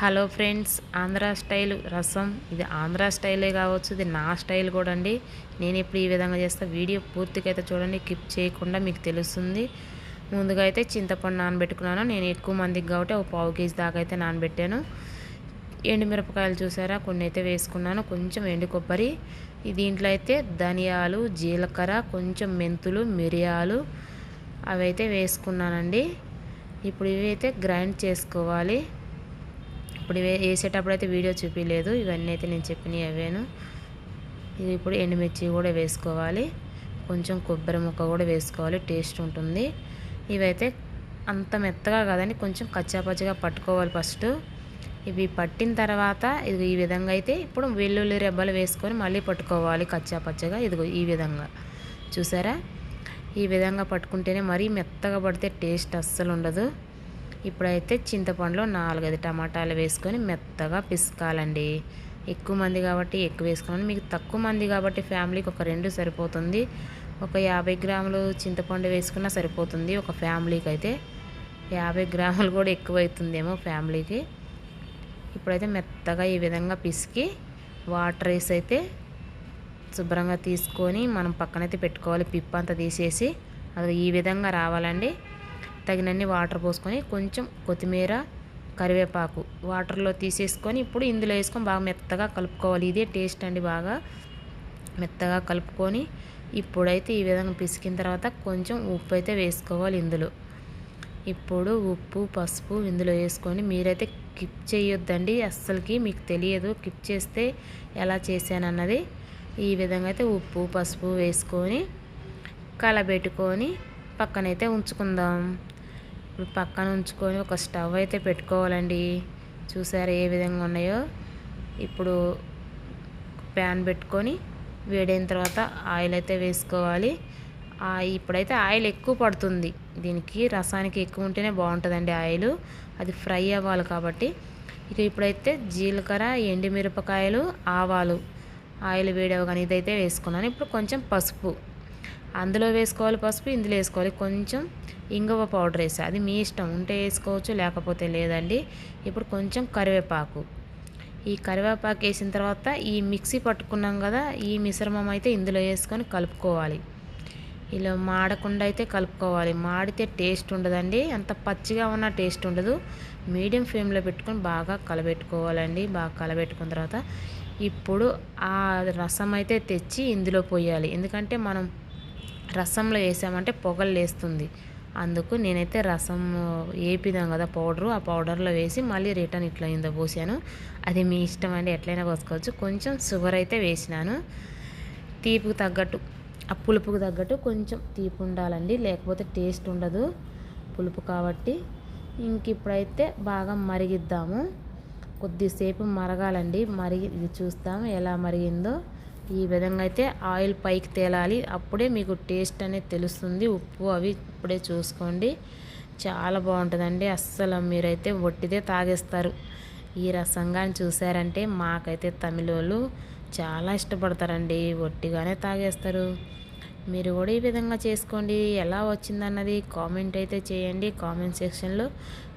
Hello friends Andhra style రసం. ఇది ఆంధ్ర స్టైలే కావచ్చు ఇది నా స్టైల్ కూడా అండి. నేను ఇప్పుడు ఈ విధంగా చేస్తా వీడియో పూర్తిగా అయితే చూడండి కిప్ చేయకుండా మీకు తెలుస్తుంది. ముందుగా అయితే చింతపండు నానబెట్టుకున్నాను. నేను ఎక్కువ మందికి కాబట్టి ఒక పావు కేజీ దాకా అయితే నానబెట్టాను. ఎండుమిరపకాయలు చూసారా? కొన్ని అయితే వేసుకున్నాను. కొంచెం ఎండు కొబ్బరి దీంట్లో అయితే ధనియాలు జీలకర్ర కొంచెం మెంతులు మిరియాలు అవి అయితే వేసుకున్నానండి. ఇప్పుడు ఇవి అయితే గ్రైండ్ చేసుకోవాలి. ఇప్పుడు వేసేటప్పుడు అయితే వీడియో చూపించలేదు ఇవన్నీ అయితే నేను చెప్పినవి అవేను. ఇది ఇప్పుడు ఎండుమిర్చి కూడా వేసుకోవాలి. కొంచెం కొబ్బరి ముక్క కూడా వేసుకోవాలి. టేస్ట్ ఉంటుంది. ఇవైతే అంత మెత్తగా కాదని కొంచెం కచ్చాపచ్చగా పట్టుకోవాలి ఫస్ట్. ఇవి పట్టిన తర్వాత ఇది ఈ విధంగా అయితే ఇప్పుడు వెల్లుల్లి రెబ్బలు వేసుకొని మళ్ళీ పట్టుకోవాలి కచ్చాపచ్చగా ఇదిగో ఈ విధంగా. చూసారా? ఈ విధంగా పట్టుకుంటేనే మరీ మెత్తగా పడితే టేస్ట్ అస్సలు ఉండదు. ఇప్పుడైతే చింతపండులో నాలుగైదు టమాటాలు వేసుకొని మెత్తగా పిసుకాలండి. ఎక్కువ మంది కాబట్టి ఎక్కువ వేసుకున్నాను మీకు తక్కువ మంది కాబట్టి ఫ్యామిలీకి ఒక రెండు సరిపోతుంది. ఒక యాభై గ్రాములు చింతపండు వేసుకున్నా సరిపోతుంది. ఒక ఫ్యామిలీకి అయితే యాభై గ్రాములు కూడా ఎక్కువైతుందేమో ఫ్యామిలీకి. ఇప్పుడైతే మెత్తగా ఈ విధంగా పిసికి వాటర్ వేసి అయితే శుభ్రంగా తీసుకొని మనం పక్కనైతే పెట్టుకోవాలి. పిప్ప అంతా తీసేసి అది ఈ విధంగా రావాలండి. తగినన్ని వాటర్ పోసుకొని కొంచెం కొత్తిమీర కరివేపాకు వాటర్లో తీసేసుకొని ఇప్పుడు ఇందులో వేసుకొని బాగా మెత్తగా కలుపుకోవాలి. ఇదే టేస్ట్ అండి బాగా మెత్తగా కలుపుకొని ఇప్పుడైతే ఈ విధంగా పిసికిన తర్వాత కొంచెం ఉప్పు అయితే వేసుకోవాలి ఇందులో. ఇప్పుడు ఉప్పు పసుపు ఇందులో వేసుకొని మీరైతే కిప్ చేయొద్దండి. అస్సలకి మీకు తెలియదు కిప్ చేస్తే ఎలా చేశానన్నది. ఈ విధంగా అయితే ఉప్పు పసుపు వేసుకొని కలబెట్టుకొని పక్కనైతే ఉంచుకుందాం. ఇప్పుడు పక్కన ఉంచుకొని ఒక స్టవ్ అయితే పెట్టుకోవాలండి. చూసారా ఏ విధంగా ఉన్నాయో? ఇప్పుడు ప్యాన్ పెట్టుకొని వేడైన తర్వాత ఆయిల్ అయితే వేసుకోవాలి. ఇప్పుడైతే ఆయిల్ ఎక్కువ పడుతుంది. దీనికి రసానికి ఎక్కువ ఉంటేనే బాగుంటుందండి ఆయిల్. అది ఫ్రై అవ్వాలి కాబట్టి. ఇక ఇప్పుడైతే జీలకర్ర ఎండుమిరపకాయలు ఆవాలు. ఆయిల్ వేడవగానే ఇదైతే వేసుకున్నాను. ఇప్పుడు కొంచెం పసుపు. అందులో వేసుకోవాలి పసుపు ఇందులో వేసుకోవాలి కొంచెం ఇంగువ పౌడర్ వేసి అది మీ ఇష్టం. ఉంటే వేసుకోవచ్చు లేకపోతే లేదండి. ఇప్పుడు కొంచెం కరివేపాకు. ఈ కరివేపాకు వేసిన తర్వాత ఈ మిక్సీ పట్టుకున్నాం కదా ఈ మిశ్రమం అయితే ఇందులో వేసుకొని కలుపుకోవాలి. ఇలా మాడకుండా అయితే కలుపుకోవాలి. మాడితే టేస్ట్ ఉండదండి. అంత పచ్చిగా ఉన్న టేస్ట్ ఉండదు. మీడియం ఫ్లేమ్లో పెట్టుకొని బాగా కలబెట్టుకోవాలండి. బాగా కలబెట్టుకున్న తర్వాత ఇప్పుడు ఆ రసం అయితే తెచ్చి ఇందులో పోయాలి. ఎందుకంటే మనం రసంలో వేసామంటే పొగలు లేస్తుంది. అందుకు నేనైతే రసం వేపిదాం కదా పౌడరు ఆ పౌడర్లో వేసి మళ్ళీ రిటర్న్ ఇట్లా ఇంత పోసాను. అది మీ ఇష్టం అండి ఎట్లయినా పోసుకోవచ్చు. కొంచెం షుగర్ అయితే వేసినాను. తీపుకు తగ్గట్టు ఆ పులుపుకు తగ్గట్టు కొంచెం తీపి ఉండాలండి లేకపోతే టేస్ట్ ఉండదు పులుపు కాబట్టి. ఇంక ఇప్పుడైతే బాగా మరిగిద్దాము. కొద్దిసేపు మరగాలండి మరిగి ఇది చూస్తాము ఎలా మరిగిందో. ఈ విధంగా అయితే ఆయిల్ పైకి తేలాలి. అప్పుడే మీకు టేస్ట్ అనేది తెలుస్తుంది. ఉప్పు అవి ఇప్పుడే చూసుకోండి. చాలా బాగుంటుందండి. అస్సలు మీరైతే ఒట్టిదే తాగేస్తారు. ఈ రసంగా చూసారంటే మాకైతే తమిళోళ్ళు చాలా ఇష్టపడతారండి. ఒట్టిగానే తాగేస్తారు. మీరు కూడా ఈ విధంగా చేసుకోండి. ఎలా వచ్చిందన్నది కామెంట్ అయితే చేయండి. కామెంట్ సెక్షన్లో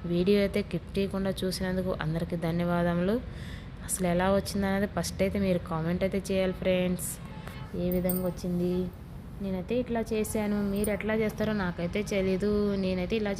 వీడియో అయితే కిప్ చేయకుండా చూసినందుకు అందరికీ ధన్యవాదములు. అసలు ఎలా వచ్చింది అనేది ఫస్ట్ అయితే మీరు కామెంట్ అయితే చేయాలి ఫ్రెండ్స్. ఏ విధంగా వచ్చింది? నేనైతే ఇట్లా చేశాను. మీరు ఎట్లా చేస్తారో నాకైతే తెలీదు. నేనైతే ఇలా